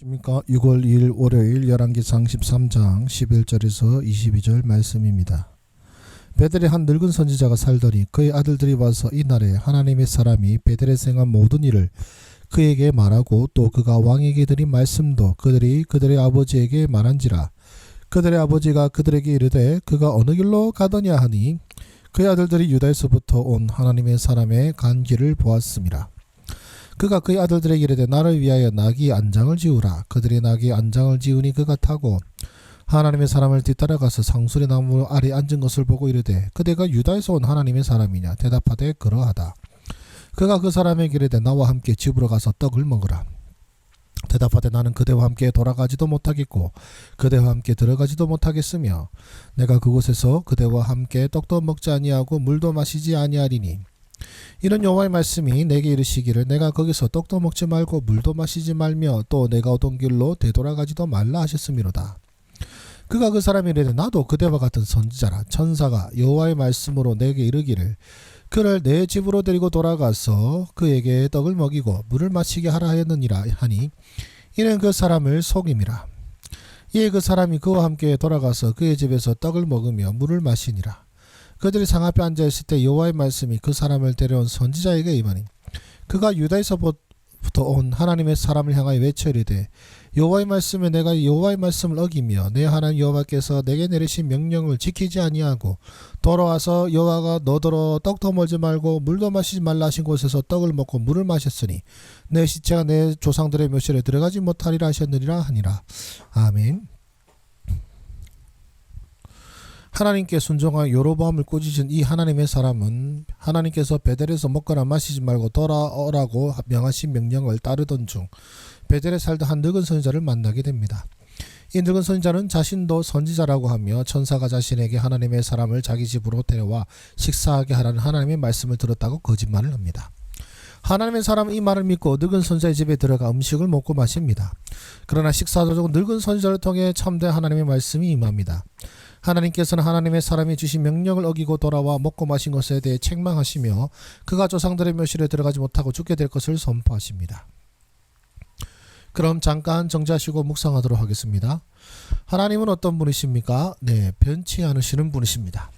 십니까 6월 2일 월요일 열왕기상 13장 11절에서 22절 말씀입니다. 베델에 한 늙은 선지자가 살더니 그의 아들들이 와서 이날에 하나님의 사람이 베델에 생한 모든 일을 그에게 말하고 또 그가 왕에게 드린 말씀도 그들이 그들의 아버지에게 말한지라 그들의 아버지가 그들에게 이르되 그가 어느 길로 가더냐 하니 그의 아들들이 유다에서부터 온 하나님의 사람의 간 길을 보았습니다. 그가 그의 아들들에게 이르되 나를 위하여 나귀 안장을 지우라. 그들이 나귀 안장을 지우니 그가 타고 하나님의 사람을 뒤따라가서 상수리 나무 아래 앉은 것을 보고 이르되 그대가 유다에서 온 하나님의 사람이냐? 대답하되 그러하다. 그가 그 사람에게 이르되 나와 함께 집으로 가서 떡을 먹으라. 대답하되 나는 그대와 함께 돌아가지도 못하겠고 그대와 함께 들어가지도 못하겠으며 내가 그곳에서 그대와 함께 떡도 먹지 아니하고 물도 마시지 아니하리니 이는 여호와의 말씀이 내게 이르시기를 내가 거기서 떡도 먹지 말고 물도 마시지 말며 또 내가 오던 길로 되돌아가지도 말라 하셨음이로다. 그가 그 사람이 이르되 나도 그대와 같은 선지자라 천사가 여호와의 말씀으로 내게 이르기를 그를 내 집으로 데리고 돌아가서 그에게 떡을 먹이고 물을 마시게 하라 하였느니라 하니 이는 그 사람을 속임이라. 이에 그 사람이 그와 함께 돌아가서 그의 집에서 떡을 먹으며 물을 마시니라. 그들이 상 앞에 앉아 있을 때 여호와의 말씀이 그 사람을 데려온 선지자에게 임하니 그가 유다에서부터 온 하나님의 사람을 향하여 외쳐 이르되 여호와의 말씀에 내가 여호와의 말씀을 어기며 내 하나님 여호와께서 내게 내리신 명령을 지키지 아니하고 돌아와서 여호와가 너더러 떡도 멀지 말고 물도 마시지 말라 하신 곳에서 떡을 먹고 물을 마셨으니 내 시체가 내 조상들의 묘실에 들어가지 못하리라 하셨느니라 하니라 아멘. 하나님께 순종하여 여로보암을 꾸짖은 이 하나님의 사람은 하나님께서 베델에서 먹거나 마시지 말고 돌아오라고 명하신 명령을 따르던 중 베델에 살던 한 늙은 선지자를 만나게 됩니다. 이 늙은 선지자는 자신도 선지자라고 하며 천사가 자신에게 하나님의 사람을 자기 집으로 데려와 식사하게 하라는 하나님의 말씀을 들었다고 거짓말을 합니다. 하나님의 사람은 이 말을 믿고 늙은 선지자의 집에 들어가 음식을 먹고 마십니다. 그러나 식사 도중 늙은 선지자를 통해 참된 하나님의 말씀이 임합니다. 하나님께서는 하나님의 사람이 주신 명령을 어기고 돌아와 먹고 마신 것에 대해 책망하시며 그가 조상들의 묘실에 들어가지 못하고 죽게 될 것을 선포하십니다. 그럼 잠깐 정지하시고 묵상하도록 하겠습니다. 하나님은 어떤 분이십니까? 네, 변치 않으시는 분이십니다.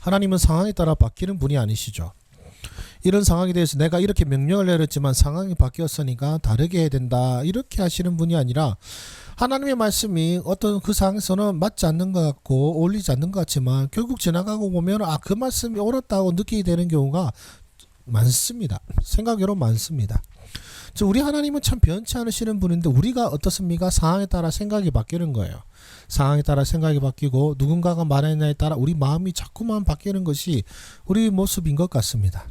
하나님은 상황에 따라 바뀌는 분이 아니시죠. 이런 상황에 대해서 내가 이렇게 명령을 내렸지만 상황이 바뀌었으니까 다르게 해야 된다. 이렇게 하시는 분이 아니라 하나님의 말씀이 어떤 그 상황에서는 맞지 않는 것 같고 어울리지 않는 것 같지만 결국 지나가고 보면 아 그 말씀이 옳았다고 느끼게 되는 경우가 많습니다. 생각외로 많습니다. 저 우리 하나님은 참 변치 않으시는 분인데 우리가 어떻습니까? 상황에 따라 생각이 바뀌는 거예요. 상황에 따라 생각이 바뀌고 누군가가 말하느냐에 따라 우리 마음이 자꾸만 바뀌는 것이 우리 모습인 것 같습니다.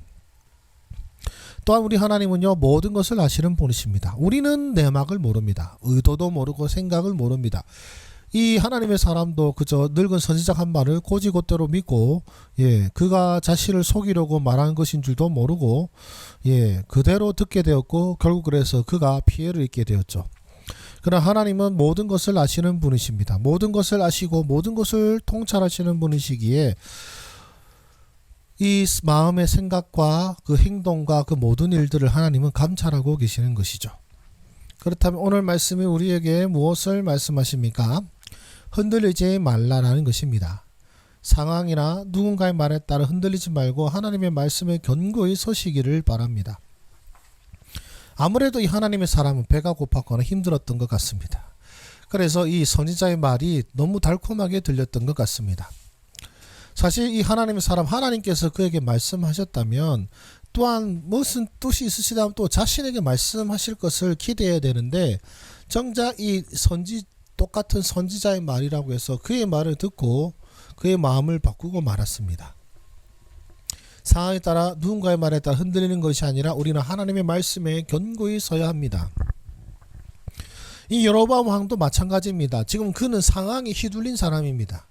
또한 우리 하나님은요 모든 것을 아시는 분이십니다. 우리는 내막을 모릅니다. 의도도 모르고 생각을 모릅니다. 이 하나님의 사람도 그저 늙은 선지자 한 말을 고지고대로 믿고 예 그가 자신을 속이려고 말한 것인 줄도 모르고 예 그대로 듣게 되었고 결국 그래서 그가 피해를 입게 되었죠. 그러나 하나님은 모든 것을 아시는 분이십니다. 모든 것을 아시고 모든 것을 통찰하시는 분이시기에 이 마음의 생각과 그 행동과 그 모든 일들을 하나님은 감찰하고 계시는 것이죠. 그렇다면 오늘 말씀이 우리에게 무엇을 말씀하십니까? 흔들리지 말라라는 것입니다. 상황이나 누군가의 말에 따라 흔들리지 말고 하나님의 말씀에 견고히 서시기를 바랍니다. 아무래도 이 하나님의 사람은 배가 고팠거나 힘들었던 것 같습니다. 그래서 이 선지자의 말이 너무 달콤하게 들렸던 것 같습니다. 사실 이 하나님의 사람 하나님께서 그에게 말씀하셨다면 또한 무슨 뜻이 있으시다면 또 자신에게 말씀하실 것을 기대해야 되는데 정작 이 선지 똑같은 선지자의 말이라고 해서 그의 말을 듣고 그의 마음을 바꾸고 말았습니다. 상황에 따라 누군가의 말에 따라 흔들리는 것이 아니라 우리는 하나님의 말씀에 견고히 서야 합니다. 이 여로보암 왕도 마찬가지입니다. 지금 그는 상황이 휘둘린 사람입니다.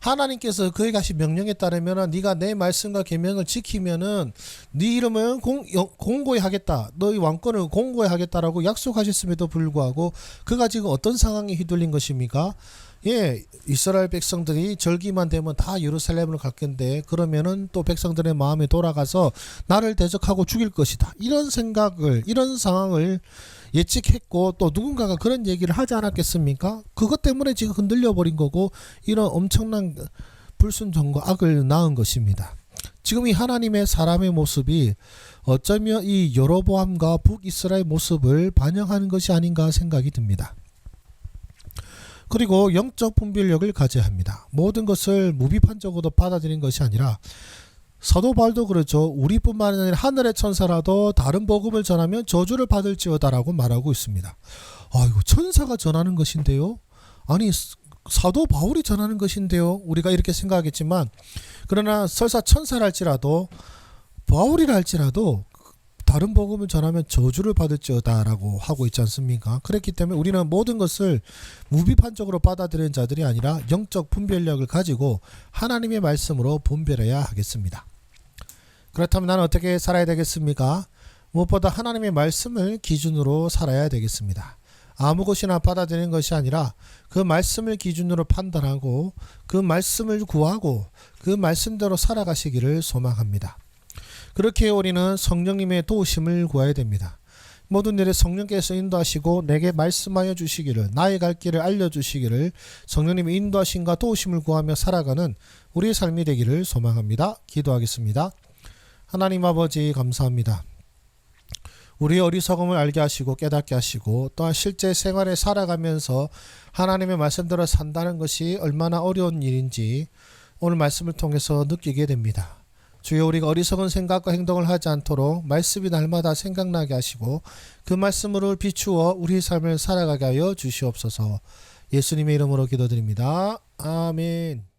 하나님께서 그에게 하신 명령에 따르면 네가 내 말씀과 계명을 지키면은 네 이름은 공, 공고히 하겠다. 너의 왕권을 공고히 하겠다라고 약속하셨음에도 불구하고 그가 지금 어떤 상황에 휘둘린 것입니까? 예, 이스라엘 백성들이 절기만 되면 다 예루살렘을 갈 건데 그러면은 또 백성들의 마음이 돌아가서 나를 대적하고 죽일 것이다. 이런 생각을 이런 상황을 예측했고 또 누군가가 그런 얘기를 하지 않았겠습니까? 그것 때문에 지금 흔들려 버린 거고 이런 엄청난 불순종과 악을 낳은 것입니다. 지금 이 하나님의 사람의 모습이 어쩌면 이 여로보암과 북이스라엘 모습을 반영하는 것이 아닌가 생각이 듭니다. 그리고 영적 분별력을 가져야 합니다. 모든 것을 무비판적으로 받아들이는 것이 아니라 사도 바울도 그렇죠. 우리뿐만 아니라 하늘의 천사라도 다른 복음을 전하면 저주를 받을지어다라고 말하고 있습니다. 아이고 천사가 전하는 것인데요. 아니 사도 바울이 전하는 것인데요. 우리가 이렇게 생각하겠지만 그러나 설사 천사랄지라도 바울이랄지라도 다른 복음을 전하면 저주를 받을지어다라고 하고 있지 않습니까? 그렇기 때문에 우리는 모든 것을 무비판적으로 받아들이는 자들이 아니라 영적 분별력을 가지고 하나님의 말씀으로 분별해야 하겠습니다. 그렇다면 나는 어떻게 살아야 되겠습니까? 무엇보다 하나님의 말씀을 기준으로 살아야 되겠습니다. 아무 것이나 받아들이는 것이 아니라 그 말씀을 기준으로 판단하고 그 말씀을 구하고 그 말씀대로 살아가시기를 소망합니다. 그렇게 우리는 성령님의 도우심을 구해야 됩니다. 모든 일에 성령께서 인도하시고 내게 말씀하여 주시기를 나의 갈 길을 알려 주시기를 성령님의 인도하심과 도우심을 구하며 살아가는 우리의 삶이 되기를 소망합니다. 기도하겠습니다. 하나님 아버지 감사합니다. 우리의 어리석음을 알게 하시고 깨닫게 하시고 또한 실제 생활에 살아가면서 하나님의 말씀대로 산다는 것이 얼마나 어려운 일인지 오늘 말씀을 통해서 느끼게 됩니다. 주여 우리가 어리석은 생각과 행동을 하지 않도록 말씀이 날마다 생각나게 하시고 그 말씀으로 비추어 우리 삶을 살아가게 하여 주시옵소서 예수님의 이름으로 기도드립니다. 아멘.